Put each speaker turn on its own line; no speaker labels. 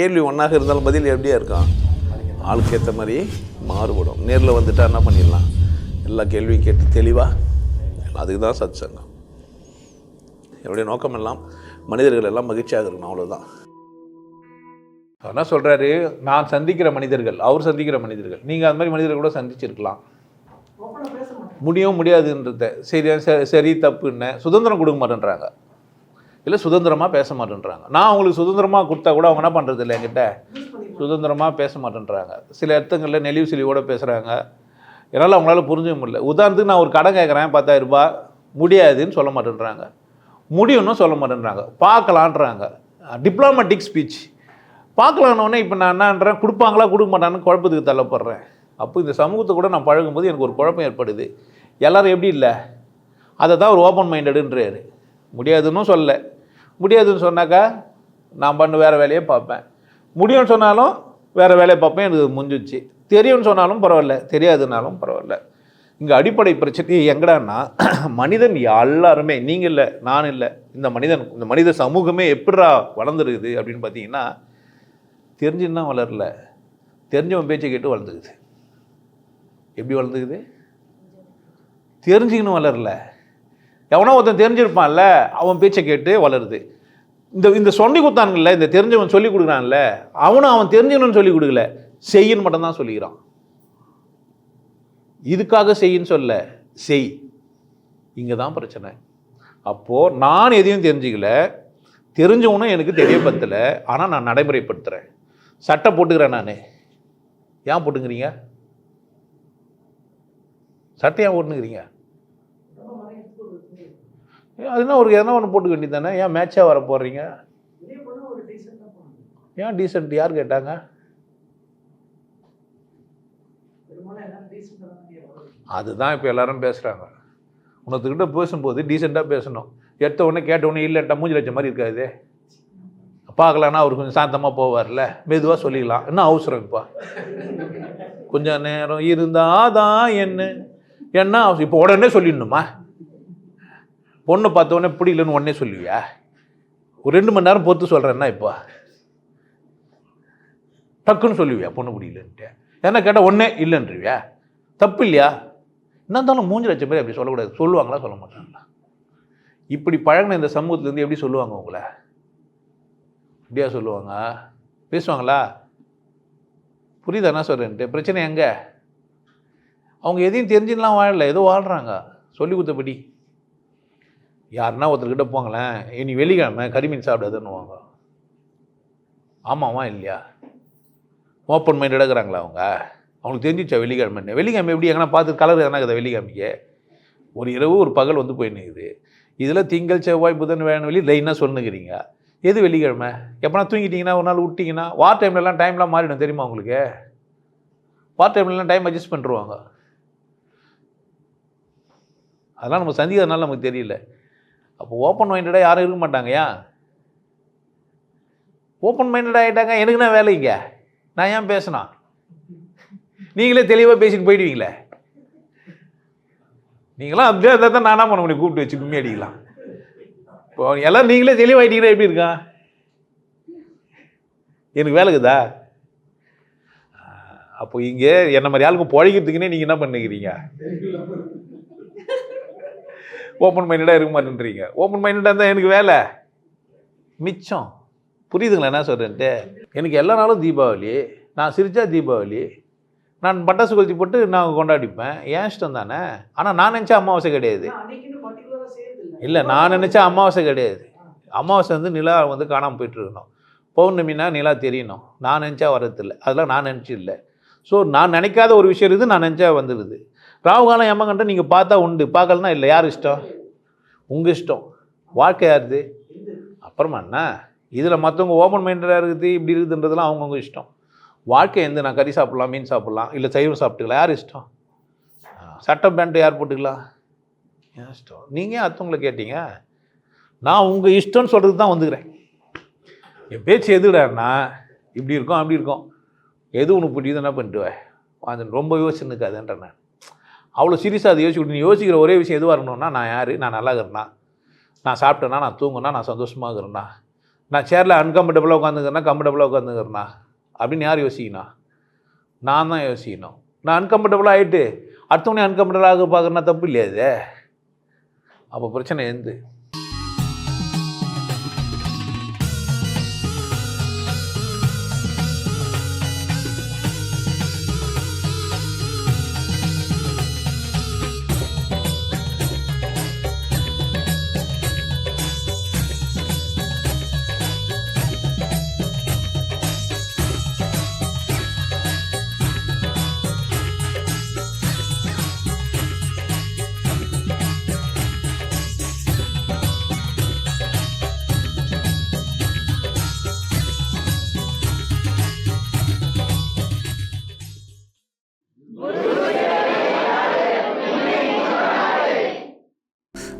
கேள்வி ஒன்றாக இருந்தாலும் பதில் எப்படியா இருக்கும்? ஆளுக்கு ஏற்ற மாதிரி மாறுபடும். நேரில் வந்துட்டா என்ன பண்ணிடலாம்? எல்லா கேள்வியும் கேட்டு தெளிவாக அதுக்கு தான் சத் சங்கம் என்னுடைய நோக்கம் எல்லாம் மனிதர்கள் எல்லாம் மகிழ்ச்சியாக இருக்கணும் அவ்வளோதான்
என்ன சொல்கிறாரு நான் சந்திக்கிற மனிதர்கள் அவர் சந்திக்கிற மனிதர்கள். நீங்கள் அந்த மாதிரி மனிதர்கள் கூட சந்திச்சிருக்கலாம். முடியும் முடியாதுன்றத. சரி ச- சரி தப்புன்னு. சுதந்திரம் கொடுக்க மாட்டேன்றாங்க. இல்லை சுதந்திரமாக பேச மாட்டேன்றாங்க. நான் அவங்களுக்கு சுதந்திரமாக கொடுத்தா கூட அவங்க என்ன பண்ணுறது இல்லை என்கிட்ட? சுதந்திரமாக பேச மாட்டேன்றாங்க. சில இடத்துங்களில் நெளிவு சிலிவோடு பேசுகிறாங்க என்னால் அவங்களால புரிஞ்சுக்க முடியல. உதாரணத்துக்கு நான் ஒரு கடன் கேட்குறேன் பத்தாயிரம் ரூபாய். முடியாதுன்னு சொல்ல மாட்டேன்றாங்க. முடியும்னு சொல்ல மாட்டேன்றாங்க. பார்க்கலான்றாங்க. டிப்ளமேட்டிக் ஸ்பீச் பார்க்கலான்னொடனே இப்போ நான் என்னன்றேன் கொடுப்பாங்களா கொடுக்க மாட்டான்னு குழப்பத்துக்கு தள்ளப்படுறேன். அப்போ இந்த சமூகத்தை கூட நான் பழகும்போது எனக்கு ஒரு குழப்பம் ஏற்படுது. எல்லோரும் எப்படி இல்லை? அதை தான் ஒரு ஓப்பன் மைண்டடுன்றாரு முடியாதுன்னு சொல்லலை. முடியாதுன்னு சொன்னாக்கா நான் பண்ண வேறு வேலையை பார்ப்பேன். முடியும்னு சொன்னாலும் வேறு வேலையை பார்ப்பேன். எனக்கு முடிஞ்சிச்சு. தெரியும்னு சொன்னாலும் பரவாயில்ல. தெரியாதுனாலும் பரவாயில்ல. இங்கே அடிப்படை பிரச்சனை எங்கடான்னா மனிதன் எல்லாருமே நீங்கள் இல்லை நான் இல்லை இந்த மனிதன் இந்த மனித சமூகமே எப்படிடா வளர்ந்துருக்குது அப்படின்னு பார்த்தீங்கன்னா தெரிஞ்சுன்னா வளரல. தெரிஞ்சவன் பேச்சை கேட்டு வளர்ந்துக்குது எப்படி வளர்ந்துக்குது தெரிஞ்சுக்கணும் வளரல. எவனோ ஒருத்தன் தெரிஞ்சிருப்பான்ல அவன் பேச்சை கேட்டு வளருது. இந்த இந்த சொல்லி கொடுத்தானுங்கல்ல இந்த தெரிஞ்சவன் சொல்லி கொடுக்குறான்ல அவனும் அவன் தெரிஞ்சவனு சொல்லி கொடுக்கல செய்யின்னு மட்டும்தான் சொல்லிக்கிறான். இதுக்காக செய்யின்னு சொல்ல செய். இங்கே தான் பிரச்சனை. அப்போது நான் எதையும் தெரிஞ்சுக்கல தெரிஞ்சவனும் எனக்கு தெரியப்படுத்தலை ஆனால் நான் நடைமுறைப்படுத்துகிறேன் சட்டை போட்டுக்கிறேன் நான். ஏன் போட்டுக்கிறீங்க? சட்டை ஏன் போட்டுக்கிறீங்க அதுனா ஒரு எதனா ஒன்று போட்டுக்க வேண்டியது தானே ஏன் மேட்சாக வர போடுறீங்க ஏன் டீசென்ட் யார் கேட்டாங்க? அதுதான் இப்போ எல்லாரும் பேசுகிறாங்க உனத்துக்கிட்ட பேசும்போது டீசெண்டாக பேசணும். எடுத்த உடனே கேட்ட உடனே இல்லைட்டா மூஞ்சி லட்சம் மாதிரி இருக்காது. பார்க்கலான்னா அவர் கொஞ்சம் சாந்தமாக போவார்ல. மெதுவாக சொல்லிக்கலாம் என்ன அவசரம் இப்போ? கொஞ்சம் நேரம் இருந்தாதான் என்ன? என்ன அவசரம்? இப்போ உடனே சொல்லிடணுமா? பொண்ணை பார்த்த பிடிக்கலன்னு உடனே சொல்லுவியா? ஒரு ரெண்டு மணி நேரம் பொறுத்து சொல்கிறேன்னா இப்போ? டக்குன்னு சொல்லுவியா பொண்ணு பிடிக்கலன்ட்டு என்ன கேட்டால் ஒன்றே இல்லைன்றிவியா? தப்பு இல்லையா? என்ன இருந்தாலும் மூஞ்சி லட்சம் பேர் அப்படி சொல்லக்கூடாது. சொல்லுவாங்களா சொல்ல மாட்டாங்களா? இப்படி பழகின இந்த சமூகத்துலேருந்து எப்படி சொல்லுவாங்க உங்களை? இப்படியா சொல்லுவாங்க? பேசுவாங்களா? புரியுதா என்ன சொல்கிறேன்ட்டு பிரச்சனை எங்கே? அவங்க எதையும் தெரிஞ்சுலாம் வாழலை. ஏதோ வாழ்கிறாங்க சொல்லி கொடுத்தபடி. யாருன்னா ஒருத்தர்கிட்ட போங்களேன். இனி வெள்ளிக்கிழமை கறிமீன் சாப்பிடாதுன்னுவாங்க. ஆமாவா இல்லையா? ஓப்பன் மைண்ட் எடுக்கிறாங்களா அவங்க? அவங்களுக்கு தெரிஞ்சிச்சா வெள்ளிக்கிழமை வெள்ளிக்கிழமை எப்படி? எங்கன்னா பார்த்து கலர் எதனா இருக்குதா வெள்ளிக்கிழமைக்கு? ஒரு இரவு ஒரு பகல் வந்து போய் நிற்குது இதில் திங்கள் செவ்வாய் புதன் வேணும் வெளி லைனாக சொல்லுங்கிறீங்க? எது வெள்ளிக்கிழமை? எப்போனா தூங்கிட்டீங்கன்னா ஒரு நாள் விட்டிங்கன்னா வார் டைம்லலாம் டைம்லாம் மாறிடும் தெரியுமா உங்களுக்கு? வார் டைம்லலாம் டைம் அட்ஜஸ்ட் பண்ணிருவாங்க. அதெல்லாம் நம்ம சந்திக்கிறதுனால நமக்கு தெரியல. அப்போ ஓப்பன் மைண்டடாக யாரும் இருக்க மாட்டாங்கயா ஓப்பன் மைண்டட் ஆகிட்டாங்க எனக்கு என்ன வேலைங்க நான் ஏன் பேசினா? நீங்களே தெளிவாக பேசிட்டு போயிடுவீங்களே. நீங்களாம் அப்படியே இருந்தால் தான் என்ன பண்ண முடியும் கூப்பிட்டு வச்சு கும்மி அடிக்கலாம். இப்போ எல்லாம் நீங்களே தெளிவாயிட்டீங்கன்னா எப்படி இருக்கா? எனக்கு வேலைக்குதா அப்போ இங்கே என்ன மாதிரி ஆளுக்கு பழகிறதுக்குன்னே நீங்கள் என்ன பண்ணுகிறீங்க ஓப்பன் மைண்டடாக இருக்க மாட்டேன்றீங்க. ஓப்பன் மைண்டடாக இருந்தால் எனக்கு வேலை? மிச்சம். புரியுதுங்களா என்ன சொல்கிறேன்ட்டு எனக்கு எல்லா நாளும் தீபாவளி. நான் சிரிச்சா தீபாவளி. நான் பட்டாசு கொளுத்தி போட்டு நான் கொண்டாடிப்பேன். ஏன் இஷ்டம் தானே? ஆனால் நான் நினச்சா அமாவாசை கிடையாது. இல்லை நான் நினச்சா அமாவாசை கிடையாது. அமாவாசை வந்து நிலா வந்து காணாமல் போயிட்டு இருக்கணும் பௌர்ணமினா நிலா தெரியணும். நான் நினச்சா வர்றதில்லை அதெல்லாம் நான் நினச்சி இல்லை ஸோ நான் நினைக்காத ஒரு விஷயம் இருக்குது நான் நினச்சா வந்துடுது ராகு காலம் நீங்கள் பார்த்தா உண்டு. பார்க்கலனா இல்லை. யார் இஷ்டம்? உங்கள் இஷ்டம். வாழ்க்கை யாருது? அப்புறமா என்ன? இதில் மற்றவங்க ஓப்பன் மைண்டடாக இருக்குது இப்படி இருக்குதுன்றதுலாம் அவங்கவுங்க இஷ்டம். வாழ்க்கை எந்த? நான் கறி சாப்பிட்லாம் மீன் சாப்பிட்லாம் இல்லை சைவம் சாப்பிட்டுக்கலாம் யார் இஷ்டம்? சட்டை பேண்ட்டு யார் போட்டுக்கலாம் ஏன் இஷ்டம். நீங்கள் அத்தவங்களை கேட்டீங்க? நான் உங்கள் இஷ்டம்னு சொல்கிறது தான் வந்துக்கிறேன். என் பேச்சு எதுடான்னா இப்படி இருக்கும் அப்படி இருக்கும். எது உனக்கு பிடிக்குது என்ன பண்ணிட்டுவேன் அது ரொம்ப யோசிச்சு நிற்காதுன்ற நான். அவ்வளோ சீரியஸாக அதை யோசிச்சு நீ யோசிக்கிற ஒரே விஷயம் எதுவாக இருக்கணும்னா நான் யார்? நான் நல்லா இருக்கிறேன்னா நான் சாப்பிட்டேன்னா நான் தூங்குனா? நான் சந்தோஷமாக இருக்கிறேன்னா நான் சேரில் அன்கம்ஃபர்டபுளாக உட்காந்துக்கிறேன்னா கம்ஃபர்டபுளாக உட்காந்துக்கிறேன்னா அப்படின்னு யார் யோசிக்கணும்? நான் தான் யோசிக்கணும். நான் அன்கம்ஃபர்டபுளாக ஆகிட்டு அடுத்தவனே அன்கம்ஃபர்டபுளாக பார்க்குறேன்னா தப்பு இல்லையா இது? அப்போ பிரச்சனை எந்த